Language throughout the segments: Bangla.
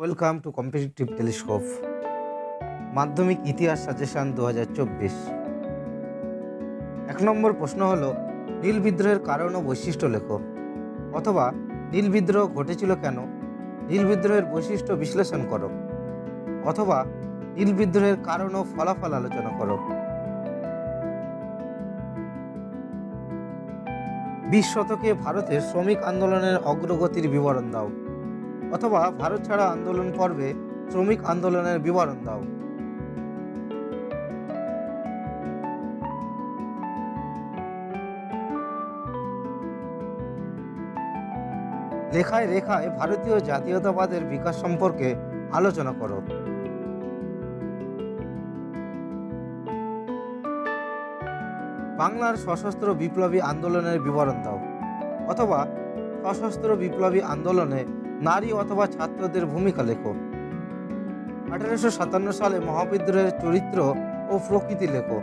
Welcome to competitive telescope. মাধ্যমিক ইতিহাস সাজেশন দু এক নম্বর প্রশ্ন হলো, নীল বিদ্রোহের কারণ ও বৈশিষ্ট্য লেখো। অথবা, নীল বিদ্রোহ ঘটেছিল কেন? নীল বিদ্রোহের বৈশিষ্ট্য বিশ্লেষণ করো। অথবা, নীল বিদ্রোহের কারণ ও ফলাফল আলোচনা করো। বিশ শতকে ভারতের শ্রমিক আন্দোলনের অগ্রগতির বিবরণ দাও। অথবা ভারত ছাড়া আন্দোলন পর্বে শ্রমিক আন্দোলনের বিবরণ দাও। লেখায় রেখায় ভারতীয় জাতীয়তাবাদের বিকাশ সম্পর্কে আলোচনা করো। বাংলার সশস্ত্র বিপ্লবী আন্দোলনের বিবরণ দাও, অথবা সশস্ত্র বিপ্লবী আন্দোলনে নারী অথবা ছাত্রদের ভূমিকা লেখো আঠারোশো সাতান্ন সালে মহাবিদ্রোহের চরিত্র ও প্রকৃতি লেখো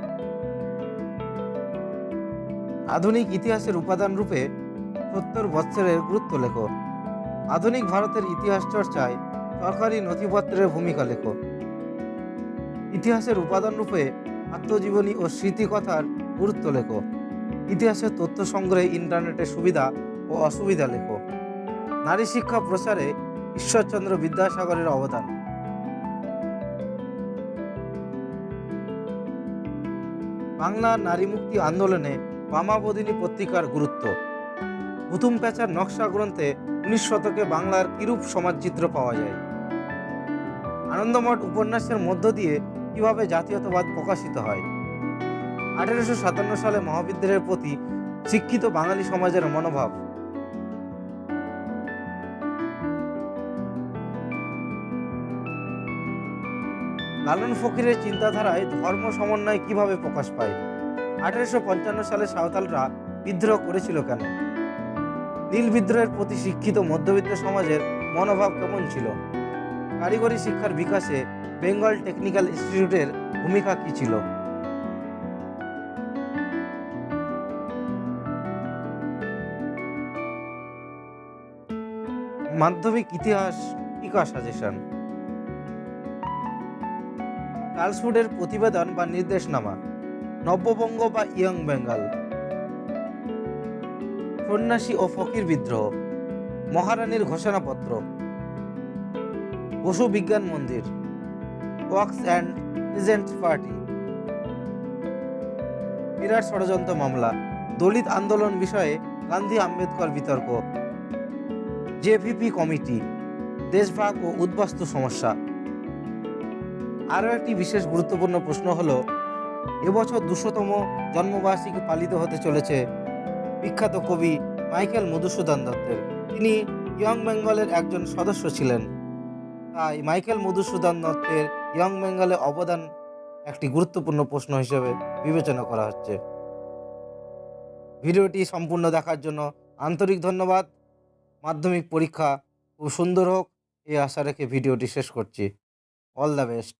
আধুনিক ইতিহাসের উপাদান রূপে সত্তর বৎসরের গুরুত্ব লেখো আধুনিক ভারতের ইতিহাস চর্চায় সরকারি নথিপত্রের ভূমিকা লেখো ইতিহাসের উপাদান রূপে আত্মজীবনী ও স্মৃতিকথার গুরুত্ব লেখো ইতিহাসের তথ্য সংগ্রহে ইন্টারনেটের সুবিধা ও অসুবিধা লেখো নারী শিক্ষা প্রসারে ঈশ্বরচন্দ্র বিদ্যাসাগরের অবদান। বাংলা নারী মুক্তি আন্দোলনে বামাবদিনী পত্রিকার গুরুত্ব। হুতুম প্যাচার নকশা গ্রন্থে উনিশ শতকে বাংলার কিরূপ সমাজচিত্র পাওয়া যায়? আনন্দমঠ উপন্যাসের মধ্য দিয়ে কীভাবে জাতীয়তাবাদ প্রকাশিত হয়? আঠেরোশো সাতান্ন সালে মহাবিদ্যালয়ের প্রতি শিক্ষিত বাঙালি সমাজের মনোভাব। লালন ফকিরের চিন্তাধারায় ধর্ম সমন্বয় কীভাবে প্রকাশ পায়? আঠেরোশো পঞ্চান্ন সালে সাঁওতালরা বিদ্রোহ করেছিল কেন? নীল বিদ্রোহের প্রতি শিক্ষিত মধ্যবিত্ত সমাজের মনোভাব কেমন ছিল? কারিগরি শিক্ষার বিকাশে বেঙ্গল টেকনিক্যাল ইনস্টিটিউটের ভূমিকা কী ছিল? মাধ্যমিক ইতিহাস, টিকা সাজেশন। টালসফুডের প্রতিবেদন বা নির্দেশনামা, নব্যবঙ্গ বা ইয়ং বেঙ্গল। সন্ন্যাসী ও ফকির বিদ্রোহ, মহারানীর ঘোষণাপত্র। Basu Bigyan Mandir, workers and peasants party. বিরাট ষড়যন্ত্র মামলা, দলিত আন্দোলন বিষয়ে গান্ধী আম্বেদকর বিতর্ক। জেভিপি কমিটি, দেশভাগ ও উদ্বাস্তু সমস্যা। আরও একটি বিশেষ গুরুত্বপূর্ণ প্রশ্ন হলো, এবছর দুশোতম জন্মবার্ষিকী পালিত হতে চলেছে বিখ্যাত কবি মাইকেল মধুসূদন দত্তের। তিনি ইয়ং বেঙ্গলের একজন সদস্য ছিলেন। তাই মাইকেল মধুসূদন দত্তের ইয়ং বেঙ্গলে অবদান একটি গুরুত্বপূর্ণ প্রশ্ন হিসেবে বিবেচনা করা হচ্ছে। ভিডিওটি সম্পূর্ণ দেখার জন্য আন্তরিক ধন্যবাদ। মাধ্যমিক পরীক্ষা খুব সুন্দর হোক, এই আশা রেখে ভিডিওটি শেষ করছি। All the best.